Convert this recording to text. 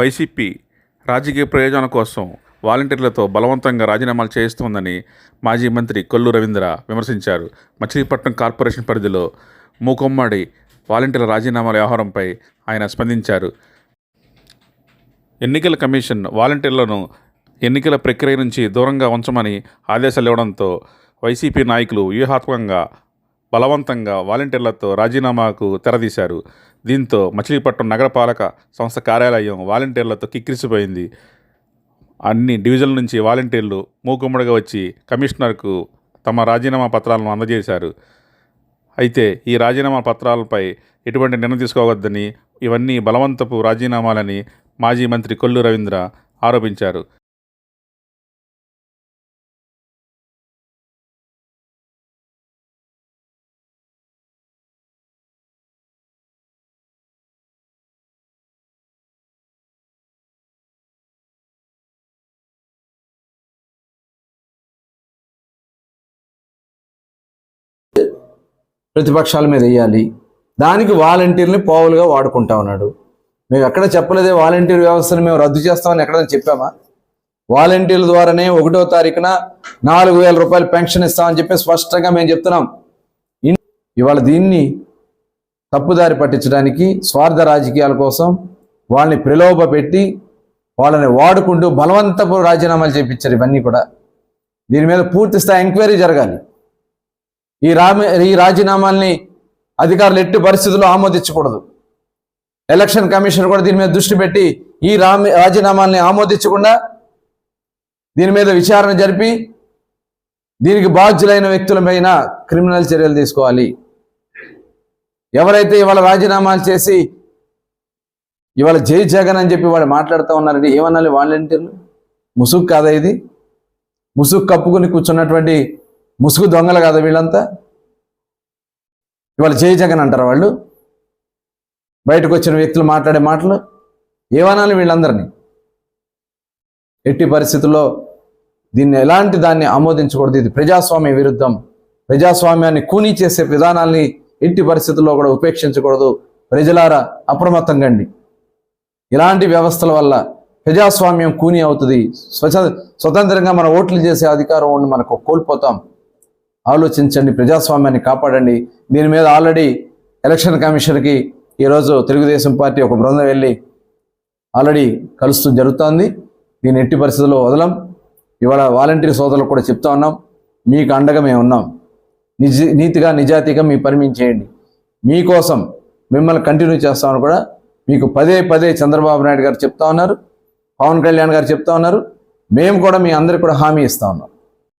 YCP రాజకీయ ప్రయోజనం కోసం వాలంటీర్లతో బలవంతంగా రాజీనామాలు చేయిస్తోందని మాజీ మంత్రి కొల్లు రవీంద్ర విమర్శించారు. మచిలీపట్నం కార్పొరేషన్ పరిధిలో మూకొమ్మడి వాలంటీర్ల రాజీనామాల వ్యవహారంపై ఆయన స్పందించారు. ఎన్నికల కమిషన్ వాలంటీర్లను ఎన్నికల ప్రక్రియ నుంచి దూరంగా ఉంచమని ఆదేశాలు ఇవ్వడంతో వైసీపీ నాయకులు వ్యూహాత్మకంగా బలవంతంగా వాలంటీర్లతో రాజీనామాకు తెరదీశారు. దీంతో మచిలీపట్నం నగరపాలక సంస్థ కార్యాలయం వాలంటీర్లతో కిక్కిరిసిపోయింది. అన్ని డివిజన్ల నుంచి వాలంటీర్లు మూకుమ్మడిగా వచ్చి కమిషనర్కు తమ రాజీనామా పత్రాలను అందజేశారు. అయితే ఈ రాజీనామా పత్రాలపై ఎటువంటి నిర్ణయం తీసుకోవద్దని ఇవన్నీ బలవంతపు రాజీనామాలని మాజీ మంత్రి కొల్లు రవీంద్ర ఆరోపించారు. ప్రతిపక్షాల మీద వేయాలి. దానికి వాలంటీర్ని పావులుగా వాడుకుంటా ఉన్నాడు. మేము ఎక్కడ చెప్పలేదే వాలంటీర్ వ్యవస్థను మేము రద్దు చేస్తామని ఎక్కడైనా చెప్పామా? వాలంటీర్ల ద్వారానే ఒకటో తారీఖున నాలుగు వేల రూపాయలు పెన్షన్ ఇస్తామని చెప్పి స్పష్టంగా మేము చెప్తున్నాం. ఇన్- ఇవాళ దీన్ని తప్పుదారి పట్టించడానికి స్వార్థ రాజకీయాల కోసం వాళ్ళని ప్రలోభ పెట్టి వాళ్ళని వాడుకుంటూ బలవంతపు రాజీనామాలు చేయించారు ఇవన్నీ కూడా. దీని మీద పూర్తి స్థాయి ఎంక్వైరీ జరగాలి. ఈ రా ఈ రాజీనామాల్ని అధికారులు ఎట్టి పరిస్థితుల్లో ఆమోదించకూడదు. ఎలక్షన్ కమిషన్ కూడా దీని మీద దృష్టి పెట్టి ఈ రా రాజీనామాల్ని ఆమోదించకుండా దీని మీద విచారణ జరిపి దీనికి బాధ్యులైన వ్యక్తులపైన క్రిమినల్ చర్యలు తీసుకోవాలి. ఎవరైతే ఇవాళ రాజీనామాలు చేసి ఇవాళ జై జగన్ అని చెప్పి వాళ్ళు మాట్లాడుతూ ఉన్నారండి ఏమన్నాలి వాలంటీర్లు? ముసుగు కాదా ఇది? ముసుగు కప్పుకుని కూర్చున్నటువంటి ముసుగు దొంగలు కదా వీళ్ళంతా. ఇవాళ జై జగన్ అంటారు వాళ్ళు? బయటకు వచ్చిన వ్యక్తులు మాట్లాడే మాటలు ఏమనాలి వీళ్ళందరినీ? ఎట్టి పరిస్థితుల్లో దీన్ని ఎలాంటి దాన్ని ఆమోదించకూడదు? ఇది ప్రజాస్వామ్య విరుద్ధం. ప్రజాస్వామ్యాన్ని కూనీ చేసే విధానాల్ని ఎట్టి పరిస్థితుల్లో కూడా ఉపేక్షించకూడదు. ప్రజలారా అప్రమత్తంగా ఇలాంటి వ్యవస్థల వల్ల ప్రజాస్వామ్యం కూని అవుతుంది. స్వచ స్వతంత్రంగా మన ఓట్లు చేసే అధికారం ఉండి మనకు కోల్పోతాం. ఆలోచించండి ప్రజాస్వామ్యాన్ని కాపాడండి. దీని మీద ఆల్రెడీ ఎలక్షన్ కమిషన్కి ఈరోజు తెలుగుదేశం పార్టీ ఒక బృందం వెళ్ళి ఆల్రెడీ కలుస్తూ జరుగుతోంది. దీని ఎట్టి పరిస్థితుల్లో వదలం. ఇవాళ వాలంటీర్ సోదరులకు కూడా చెప్తా ఉన్నాం మీకు అండగా మేము ఉన్నాం. నిజ నీతిగా నిజాతీగా మీ పని మేము చేయండి. మీకోసం మిమ్మల్ని కంటిన్యూ చేస్తామని కూడా మీకు పదే పదే చంద్రబాబు నాయుడు గారు చెప్తా ఉన్నారు పవన్ కళ్యాణ్ గారు చెప్తా ఉన్నారు. మేము కూడా మీ అందరికి కూడా హామీ ఇస్తా ఉన్నాం.